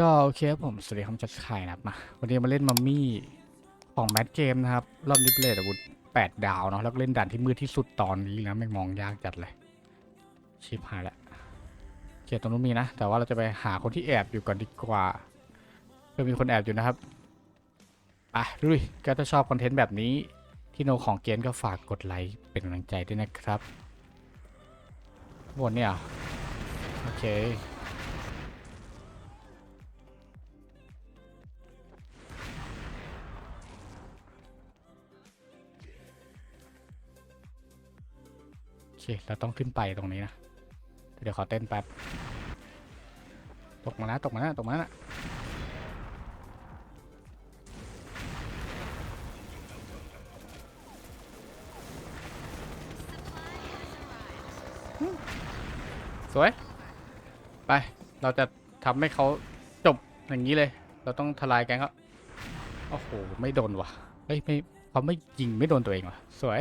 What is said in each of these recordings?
ก็โอเคครับผม สวัสดีครับจัดไข่นะครับมา วันนี้มาเล่นมัมมี่ของแมทเกมนะครับ รอบนี้เป็นเลทอาวุธแปดดาวเนาะ แล้วเล่นด่านที่มืดที่สุดตอนนี้นะไม่มองยากจัดเลย ชิบหายละเกียรตรงนู้นมีนะ แต่ว่าเราจะไปหาคนที่แอบอยู่ก่อนดีกว่าเพื่อมีคนแอบอยู่นะครับไปลุยก็ถ้าชอบคอนเทนต์แบบนี้ ที่โนของเกมก็ฝากกดไลค์เป็นกำลังใจด้วยนะครับบนเนี่ยโอเค เราต้องขึ้นไปตรงนี้นะ เดี๋ยวขอเต้นแป๊บ ตกมานะตกมานะตกมานะสวย ไป เราจะทำให้เขาจบอย่างนี้เลย เราต้องทลายแกงเขาโอ้โห ไม่โดนว่ะ เฮ้ย ไม่เขาไม่ยิงไม่โดนตัวเองว่ะ สวย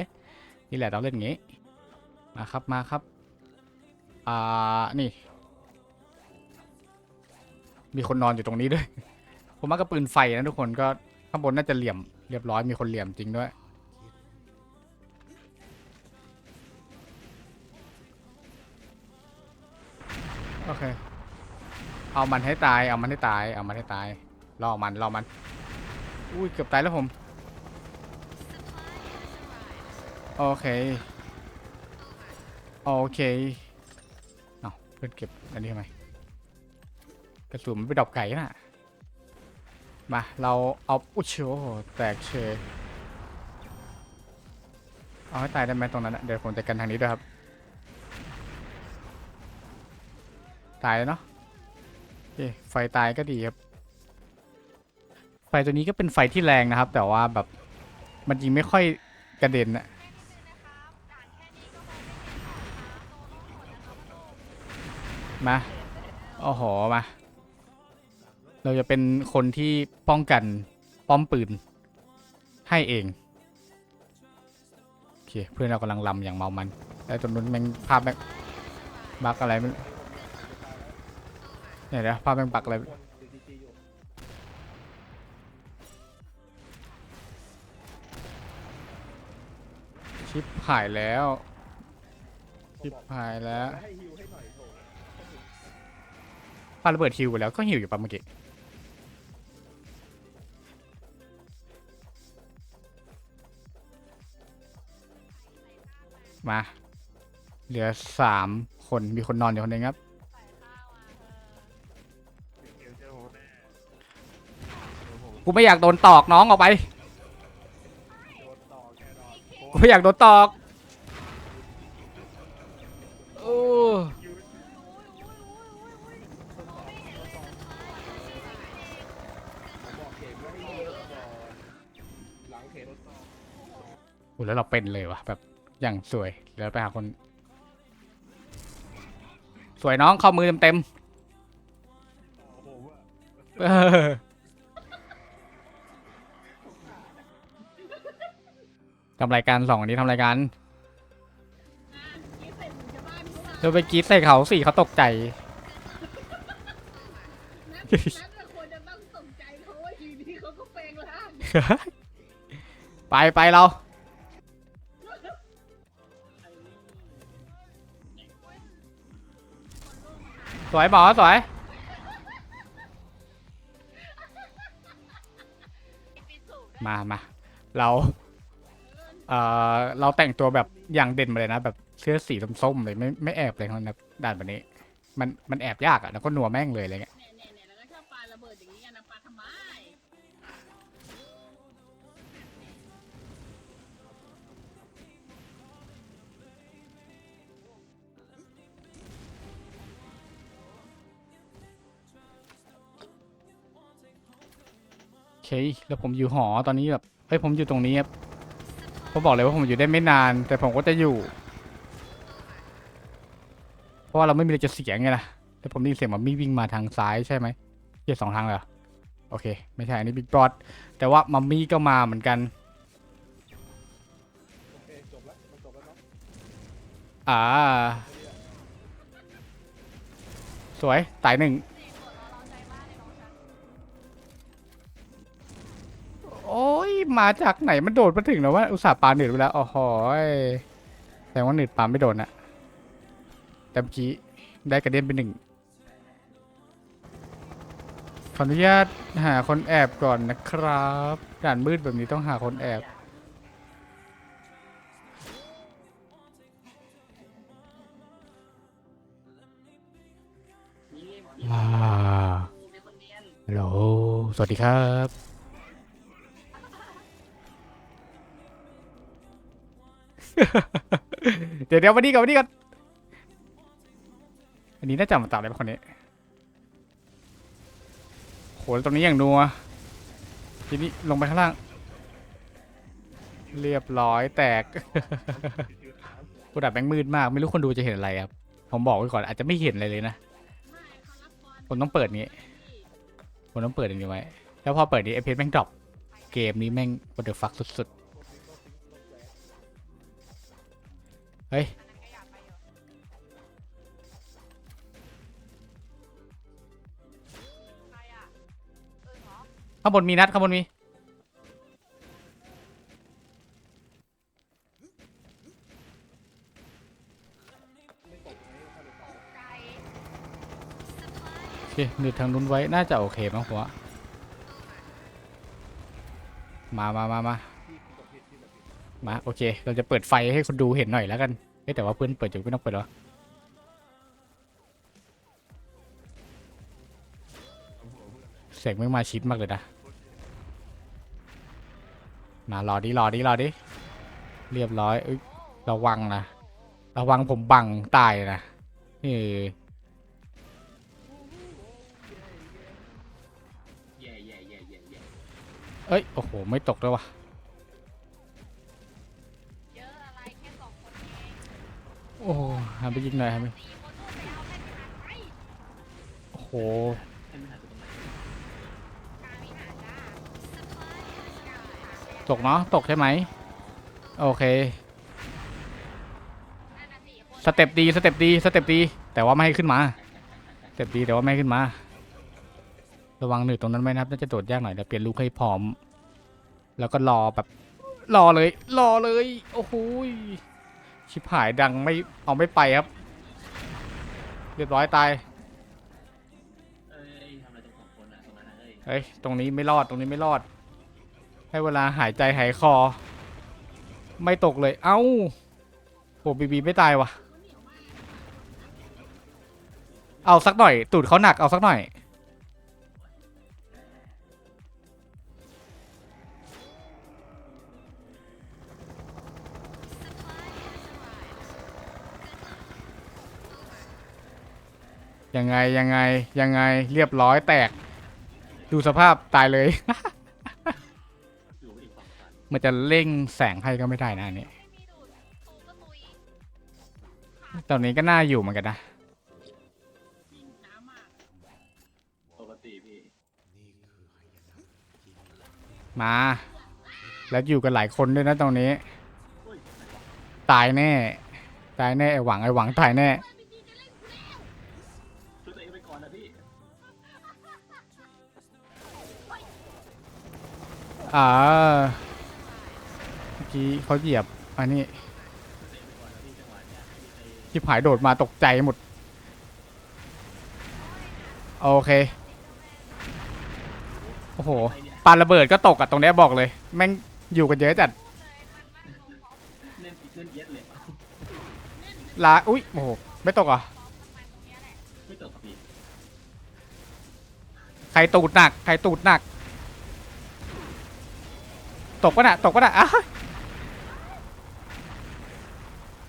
นี่แหละเราเล่นอย่างนี้ มาครับมาครับ อ่า นี่ มีคนนอนอยู่ตรงนี้ด้วย ผมว่าก็ปืนไฟนะทุกคนก็ข้างบนน่าจะเหลี่ยมเรียบร้อยมีคนเหลี่ยมจริงด้วย โอเค เอามันให้ตาย เอามันให้ตาย เอามันให้ตายล่อมันล่อมัน อุ้ยเกือบตายแล้วผม โอเค โอเค เอาเพื่อนเก็บอันนี้ทำไมกระสุนมันไปดอกไก่น่ะ มา เราเอาอุ้ยโชแตกเชยเอาให้ตายได้ไหมตรงนั้นนะเดี๋ยวผมจะกันทางนี้ด้วยครับ ตายแล้วเนาะโอเคไฟตายก็ดีครับ ไฟตัวนี้ก็เป็นไฟที่แรงนะครับ แต่ว่าแบบมันยิงไม่ค่อยกระเด็นอะ มาโอ้โหมา เราจะเป็นคนที่ป้องกันป้อมปืน ให้เอง โอเค เพื่อนเรากำลังลำอย่างเมามัน แล้วตรงนู้นแม่งภาพแม่งบักอะไรไม่เนี่ยเดี๋ยวภาพแม่งบักอะไรชิปหายแล้ว ชิปหายแล้ว ปาระเบิดฮิวแล้วก็ฮิวอยู่ปะเมื่อกี้มา เหลือสามคนมีคนนอนอยู่คนหนึงครับเดียวเจอผมแน่เดี๋ยวผมกูไม่อยากโดนตอกน้องออกไป กูไม่อยากโดนตอก อโหแล้วเราเป็นเลยวะแบบอย่างสวยเดี๋ยวไปหาคน สวยน้องเข้ามือเต็มต่อผมอะๆเออทำรายการสองอันนี้ทำรายการนี่ใส่หมูชาวบ้านเขามาเราไปกรีดใส่เขาสิเขาตกใจนักนักควรจะต้องสนใจเพราะว่าอยู่ดีเขาก็แปลงร่าง ไปไปเรา สวยหมอสวย มามาเรา เอ่อ เราแต่งตัวแบบอย่างเด่นมาเลยนะ แบบเสื้อสีส้มๆเลยไม่ไม่แอบเลยนะด่านแบบนี้ มันมันแอบยากอะแล้วก็หนัวแม่งเลยอะไรเงี้ย เคแล้วผมอยู่หอตอนนี้แบบเฮ้ยผมอยู่ตรงนี้ครับผมบอกเลยว่าผมอยู่ได้ไม่นาน แต่ผมก็จะอยู่ เพราะว่าเราไม่มีอะไรจะเสียงไงล่ะแต่ผมได้ยินเสียงมันมีวิ่งมาทางซ้ายใช่ไหมเหียสองทางเลยเหรอโอเค ไม่ใช่อันนี้บิ๊กบอสแต่ว่ามัมมี่ก็มาเหมือนกันโอเคจบแล้วจบแล้วเนาะอ่า สวยตายหนึ่ง มาจากไหนมันโดดมาถึงแล้วว่าอุตส่าห์ปาหนืดไปแล้วอ๋อหอยแต่ว่าหนืดปาไม่โดนอะแต่เมื่อกี้ได้กระเด็นไปหนึ่งขออนุญาตหาคนแอบก่อนนะครับด่านมืดแบบนี้ต้องหาคนแอบอ่าฮัลโหลสวัสดีครับ เดี๋ยวเดี๋ยววันนี้ก่อนวันนี้ก่อนอันนี้น่าจะมาตัดอะไรคนนี้โหแล้วตรงนี้อย่างนัวทีนี้ลงไปข้างล่าง เรียบร้อยแตกกูดับแบงค์มืดมาก ไม่รู้คนดูจะเห็นอะไรครับ ผมบอกไว้ก่อนอาจจะไม่เห็นอะไรเลยนะไม่เขารับบอลผมต้องเปิดนี้ ผมต้องเปิดอันนี้ไว้ แล้วพอเปิดนี้ไอเพจแม่งดรอปเกมนี้แม่ง what the fuck สุดๆ เฮ้ยข้างบนมีนัดข้างบนมีโอเคหนืดทางนู้นไว้ น่าจะโอเคมั้งผมว่ามามามามา มาโอเค เราจะเปิดไฟให้คนดูเห็นหน่อยแล้วกันแต่ว่าเพื่อนเปิดอยู่ไม่ต้องเปิดหรอเสียงไม่มาชิดมากเลยนะมารอดิรอดิรอดิเรียบร้อยเอ้ยระวังนะระวังผมบังตายนะนี่เอ้ยโอ้โหไม่ตกด้วยวะ โอ้โหหันไปยิงหน่อยหันไปสี่คนนู่นไปเอาแค่ทหารไปโอ้โหตกเนาะตกใช่ไหมโอเค สเต็ปดีสเต็ปดีสเต็ปดี แต่ว่าไม่ให้ขึ้นมา สเต็ปดีแต่ว่าไม่ขึ้นมา ระวังหนืดตรงนั้นไหมนะครับน่าจะโดดยากหน่อยเดี๋ยวเปลี่ยนลูกให้พร้อม แล้วก็รอแบบ รอเลย รอเลย โอ้โห ชิบหายดังไม่เอาไม่ไปครับ เรียบร้อยตายเอ้ยทำอะไรตรงสองคนอะตรงนั้นนะเอ้ยเฮ้ยตรงนี้ไม่รอดตรงนี้ไม่รอด ให้เวลาหายใจหายคอ ไม่ตกเลยเอ้าโหบีบีไม่ตายว่ะเอาสักหน่อย ตูดเขาหนักเอาสักหน่อย ยังไงยังไงยังไงเรียบร้อยแตก ดูสภาพตายเลย มันจะเร่งแสงให้ก็ไม่ได้นะอันนี้ตอนนี้ก็น่าอยู่เหมือนกันนะมา แล้วอยู่กันหลายคนด้วยนะตรงนี้ ตายแน่ ตายแน่ไอหวังไอหวังตายแน่ อ่าเมื่อกี้เขาเหยียบ อันนี้ช่วยตัวเองไปก่อนนะพี่จังหวะเนี้ยไม่ายโดดมาตกใจหมด โอเค โอ้โหปาระเบิดก็ตกอะตรงเนี้ยบอกเลย แม่งอยู่กันเยอะจัดลาอุ้ยโอ้โห ไม่ตกเหรอะไม่ตกพี่ ใครตูดหนัก ใครตูดหนัก ตกปะน่ะตกปะน่ะอ้าว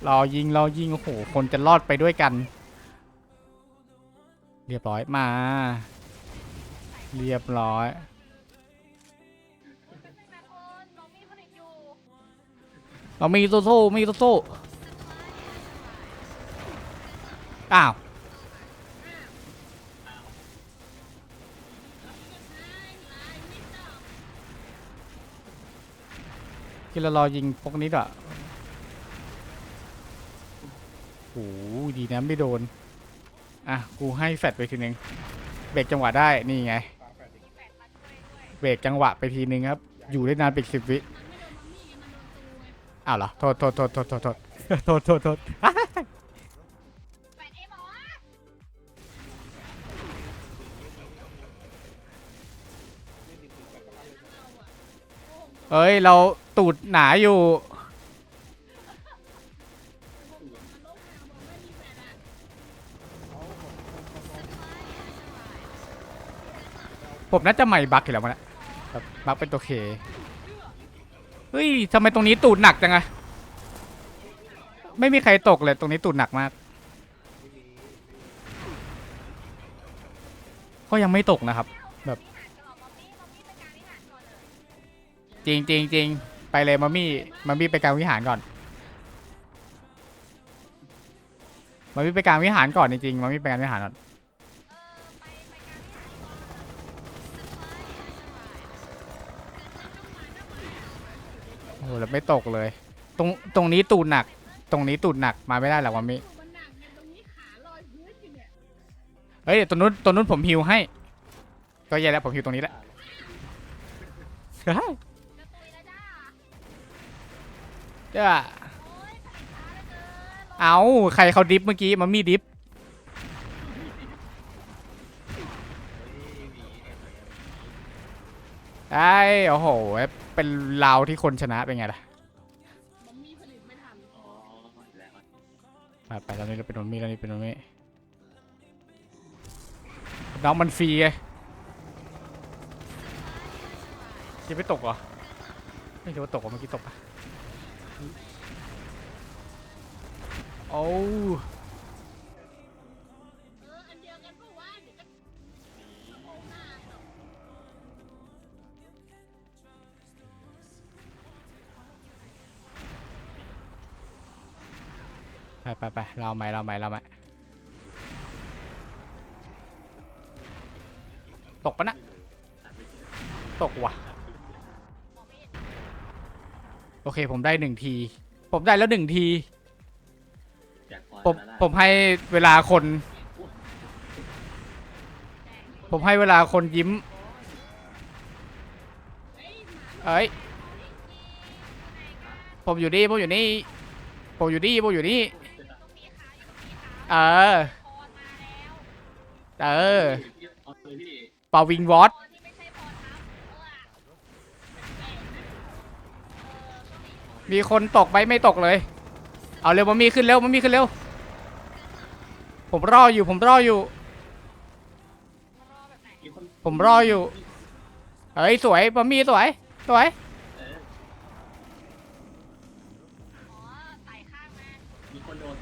รอยิงรอยิงโอ้โหคนจะรอดไปด้วยกัน เรียบร้อยมา เรียบร้อยน้องมีผลิตอยู่เรามีโซโซ่มีโซโซอ้าว กินแล้วรอยิงพวกนี้ด้วยโอ้โหดีนะไม่โดน อะ กูให้แฟดไปทีนึง เบรกจังหวะได้ นี่ไง เบรกจังหวะไปทีนึงครับ อยู่ได้นานเป็นสิบวิ อ้าวเหรอ โทษโทษโทษโทษโทษโทษโทษโทษโทษแปดเอ็มหรอเอ้ย เรา ตูดหนาอยู่มันโลกแมวบอกไม่มีแฟนอะผมน่าจะใหม่บักอยู่แล้วมันอะแบบบักเป็นตัวเค เฮ้ยทำไมตรงนี้ตูดหนักจังอะไม่มีใครตกเลยตรงนี้ตูดหนักมากเขายังไม่ตกนะครับ แบบวิหารก่อนมัมมี่มัมมี่ไปกลางวิหารก่อนเลยจริงจริงจริง ไปเลยมามี่มามี่ไปกลางวิหารก่อนมามี่ไปกลางวิหารก่อนจริงๆมามี่ไปกลางวิหารก่อนเออไปไปกลางวิหารก่อนโอ้โหแล้วไม่ตกเลย ตรงตรงนี้ตูดหนัก ตรงนี้ตูดหนักมาไม่ได้หรอกมามี่มันหนักไงตรงนี้ขาลอยพื้นอยู่เฮ้ยเดี๋ยวตรงนู้นตรงนู้นผมฮิวให้ ก็แย่แล้วผมฮิวตรงนี้แหละ เจ้อเอาใครเขาดิฟเมื่อกี้มามีดิฟไอ้โอ้โห เป็นเราที่คนชนะเป็นไงล่ะไม่ทันอ๋อแล้วไปไปตอนนี้เราเป็นนนมี่ตอนนี้เป็นนนมีน้องมันฟรีไงคิดไม่ตกเหรอ ไม่คิดว่าตกเหรอเมื่อกี้ตกปะ ต่อไปไปไปเราใหม่เราใหม่เราใหม่ตกปะนะ ตกว่ะ โอเคผมได้หนึ่งที ผมได้แล้วหนึ่งที ผมผมให้เวลาคน ผมให้เวลาคนยิ้ม เอ้ย ผมอยู่นี่ผมอยู่นี่ ผมอยู่นี่ผมอยู่นี่ เออ เออเป่าวิงวอตพรที่ไม่ใช่พรทับเออเออช่วงนี้มีคนตกไปไม่ตกเลย เอาเร็วมามีขึ้นเร็วมามีขึ้นเร็ว ผมรออยู่ ผมรออยู่ ผมรออยู่เฮ้ยสวยมามีสวย สวยเอออ๋อไต่ข้างมามีคนโดน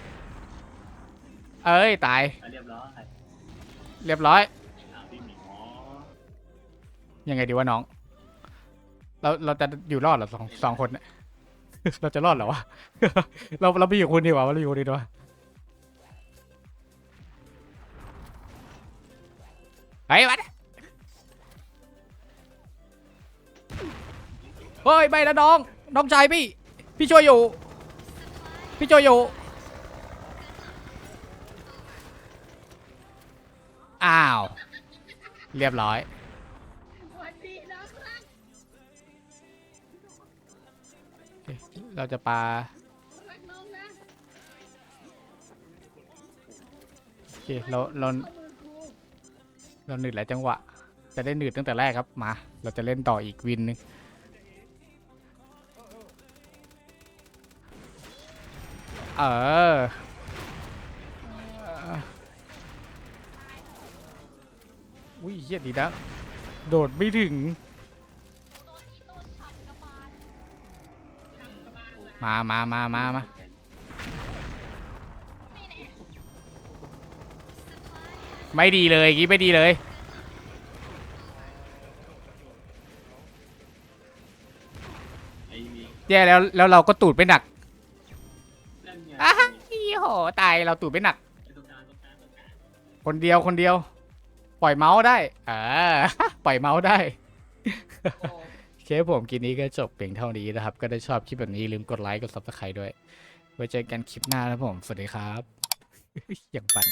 เอ้ยตาย อะเรียบร้อยเรียบร้อย อ่าพี่หมีอ๋อยังไงดีวะน้อง เราเราจะอยู่รอดเหรอสองสองคนเนี่ย เราจะรอดเหรอวะ เราเราไปอยู่คนดีกว่าเราอยู่คนดีกว่า ไอ้ยวัดเฮ้ยไม่นะน้อง น้องชายพี่ พี่ช่วยอยู่ พี่ช่วยอยู่อ้าว เรียบร้อย เราจะปาโอเคเราเรา เราหนืดหลายจังหวะ จะได้หนืดตั้งแต่แรกครับมา เราจะเล่นต่ออีกวินนึงเอออุ้ยเฮียดีนะ โดดไม่ถึง มามามามามา ไม่ดีเลยอย่างงี้ไม่ดีเลย ไอ้มีแย่แล้วแล้วเราก็ตูดไปหนักนั่นไงอ้าอีโหตายเราตูดไปหนัก ไอ้ตรงกลางตรงกลางตรงกลางคนเดียวคนเดียว ปล่อยเมาส์ได้เออ ปล่อยเมาส์ได้ โอ้โอเคครับผมคลิปนี้ก็จบเพียงเท่านี้นะครับ ก็ได้ชอบคลิปแบบนี้อย่าลืมกดไลค์กด subscribe ด้วย ไว้เจอกันคลิปหน้านะครับผม สวัสดีครับ อย่างปั่น